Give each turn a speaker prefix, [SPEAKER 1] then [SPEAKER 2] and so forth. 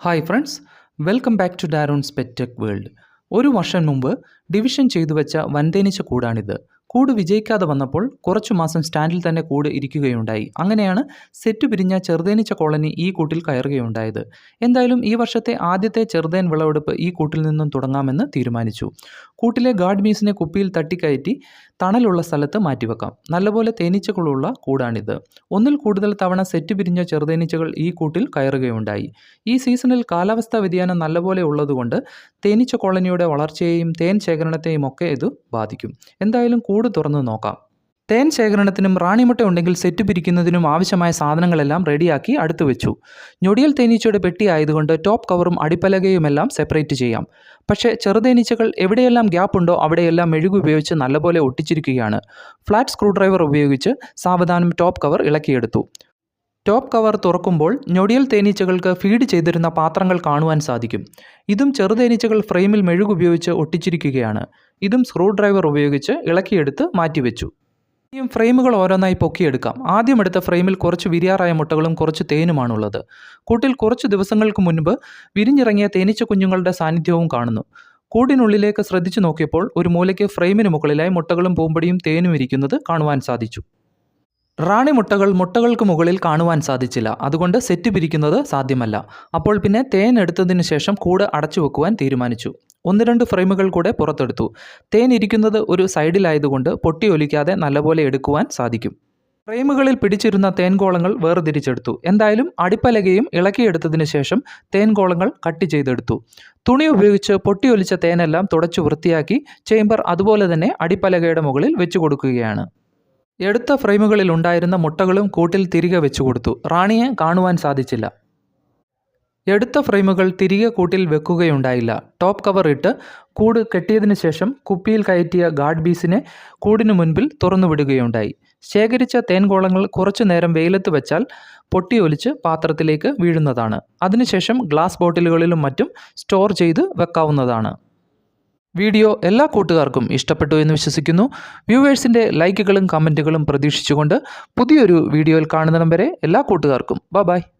[SPEAKER 1] Hi friends welcome back to ഡാരോൺസ് പെറ്റക് world ഒരു വർഷം മുമ്പ് ഡിവിഷൻ ചെയ്തു വെച്ച വൻതേനീച്ച കൂടാണിത്. കൂട് വിജയിക്കാതെ വന്നപ്പോൾ കുറച്ചു മാസം സ്റ്റാൻഡിൽ തന്നെ കൂട് ഇരിക്കുകയുണ്ടായി. അങ്ങനെയാണ് സെറ്റ് പിരിഞ്ഞ ചെറുതേനീച്ച കോളനി ഈ കൂട്ടിൽ കയറുകയുണ്ടായത്. എന്തായാലും ഈ വർഷത്തെ ആദ്യത്തെ ചെറുതേൻ വിളവെടുപ്പ് ഈ കൂട്ടിൽ നിന്നും തുടങ്ങാമെന്ന് തീരുമാനിച്ചു. കൂട്ടിലെ ഗാർഡ് മീസിനെ കുപ്പിയിൽ തട്ടിക്കയറ്റി തണലുള്ള സ്ഥലത്ത് മാറ്റിവെക്കാം. നല്ലപോലെ തേനീച്ചകളുള്ള കൂടാണിത്. ഒന്നിൽ കൂടുതൽ തവണ സെറ്റ് പിരിഞ്ഞ ചെറുതേനീച്ചകൾ ഈ കൂട്ടിൽ കയറുകയുണ്ടായി. ഈ സീസണിൽ കാലാവസ്ഥാ വ്യതിയാനം നല്ലപോലെ ഉള്ളതുകൊണ്ട് തേനീച്ച കോളനിയുടെ വളർച്ചയെയും തേൻ ശേഖരണത്തെയും ഒക്കെ ഇത് ബാധിക്കും. എന്തായാലും കൂട് തുറന്നു നോക്കാം. തേൻ ശേഖരണത്തിനും റാണിമുട്ട ഉണ്ടെങ്കിൽ സെറ്റ് പിരിക്കുന്നതിനും ആവശ്യമായ സാധനങ്ങളെല്ലാം റെഡിയാക്കി അടുത്ത് വെച്ചു. ഞൊടിയൽ തേനീച്ചയുടെ പെട്ടി ആയതുകൊണ്ട് ടോപ്പ് കവറും അടിപ്പലകയുമെല്ലാം സെപ്പറേറ്റ് ചെയ്യാം. പക്ഷേ ചെറുതേനീച്ചകൾ എവിടെയെല്ലാം ഗ്യാപ്പ് ഉണ്ടോ അവിടെയെല്ലാം മെഴുകു ഉപയോഗിച്ച് നല്ലപോലെ ഒട്ടിച്ചിരിക്കുകയാണ്. ഫ്ലാറ്റ് സ്ക്രൂഡ്രൈവർ ഉപയോഗിച്ച് സാവധാനം ടോപ്പ് കവർ ഇളക്കിയെടുത്തു. ടോപ്പ് കവർ തുറക്കുമ്പോൾ ഞൊടിയൽ തേനീച്ചകൾക്ക് ഫീഡ് ചെയ്തിരുന്ന പാത്രങ്ങൾ കാണുവാൻ സാധിക്കും. ഇതും ചെറുതേനീച്ചകൾ ഫ്രെയിമിൽ മെഴുകുപയോഗിച്ച് ഒട്ടിച്ചിരിക്കുകയാണ്. ഇതും സ്ക്രൂഡ്രൈവർ ഉപയോഗിച്ച് ഇളക്കിയെടുത്ത് മാറ്റിവെച്ചു. ഇനിയും ഫ്രെയിമുകൾ ഓരോന്നായി പൊക്കിയെടുക്കാം. ആദ്യം എടുത്ത ഫ്രെയിമിൽ കുറച്ച് വിരിയാറായ മുട്ടകളും കുറച്ച് തേനുമാണുള്ളത്. കൂട്ടിൽ കുറച്ച് ദിവസങ്ങൾക്ക് മുൻപ് വിരിഞ്ഞിറങ്ങിയ തേനീച്ച കുഞ്ഞുങ്ങളുടെ സാന്നിധ്യവും കാണുന്നു. കൂടിനുള്ളിലേക്ക് ശ്രദ്ധിച്ചു നോക്കിയപ്പോൾ ഒരു മൂലയ്ക്ക് ഫ്രെയിമിന് മുകളിലായി മുട്ടകളും പൂമ്പടിയും തേനും ഇരിക്കുന്നത് കാണുവാൻ സാധിച്ചു. റാണി മുട്ടകൾ മുട്ടകൾക്ക് മുകളിൽ കാണുവാൻ സാധിച്ചില്ല. അതുകൊണ്ട് സെറ്റ് പിരിക്കുന്നത് സാധ്യമല്ല. അപ്പോൾ പിന്നെ തേൻ എടുത്തതിന് ശേഷം കൂട് അടച്ചു വെക്കുവാൻ തീരുമാനിച്ചു. ഒന്ന് രണ്ട് ഫ്രെയിമുകൾ കൂടെ പുറത്തെടുത്തു. തേൻ ഇരിക്കുന്നത് ഒരു സൈഡിലായതുകൊണ്ട് പൊട്ടി ഒലിക്കാതെ നല്ലപോലെ എടുക്കുവാൻ സാധിക്കും. ഫ്രെയിമുകളിൽ പിടിച്ചിരുന്ന തേൻകോളങ്ങൾ വേർതിരിച്ചെടുത്തു. എന്തായാലും അടിപ്പലകയും ഇളക്കിയെടുത്തതിന് ശേഷം തേൻകോളങ്ങൾ കട്ട് ചെയ്തെടുത്തു. തുണി ഉപയോഗിച്ച് പൊട്ടിയൊലിച്ച തേനെല്ലാം തുടച്ചു വൃത്തിയാക്കി ചേംബർ അതുപോലെ തന്നെ അടിപ്പലകയുടെ മുകളിൽ വെച്ചു കൊടുക്കുകയാണ്. എടുത്ത ഫ്രെയിമുകളിൽ ഉണ്ടായിരുന്ന മുട്ടകളും കൂട്ടിൽ തിരികെ വെച്ചു കൊടുത്തു. റാണിയെ കാണുവാൻ സാധിച്ചില്ല. എടുത്ത ഫ്രെയിമുകൾ തിരികെ കൂട്ടിൽ വെക്കുകയുണ്ടായില്ല. ടോപ്പ് കവർ ഇട്ട് കൂട് കെട്ടിയതിനു ശേഷം കുപ്പിയിൽ കയറ്റിയ ഗാർഡ് ബീസിനെ കൂടിനു മുൻപിൽ തുറന്നുവിടുകയുണ്ടായി. ശേഖരിച്ച തേൻകോളങ്ങൾ കുറച്ചു നേരം വെയിലത്ത് വെച്ചാൽ പൊട്ടിയൊലിച്ച് പാത്രത്തിലേക്ക് വീഴുന്നതാണ്. അതിനുശേഷം ഗ്ലാസ് ബോട്ടിലുകളിലും മറ്റും സ്റ്റോർ ചെയ്ത് വെക്കാവുന്നതാണ്. വീഡിയോ എല്ലാ കൂട്ടുകാർക്കും ഇഷ്ടപ്പെട്ടു എന്ന് വിശ്വസിക്കുന്നു. വ്യൂവേഴ്സിന്റെ ലൈക്കുകളും കമന്റുകളും പ്രതീക്ഷിച്ചുകൊണ്ട് പുതിയൊരു വീഡിയോയിൽ കാണുന്നിടം വരെ എല്ലാ കൂട്ടുകാർക്കും. ബ ബായ്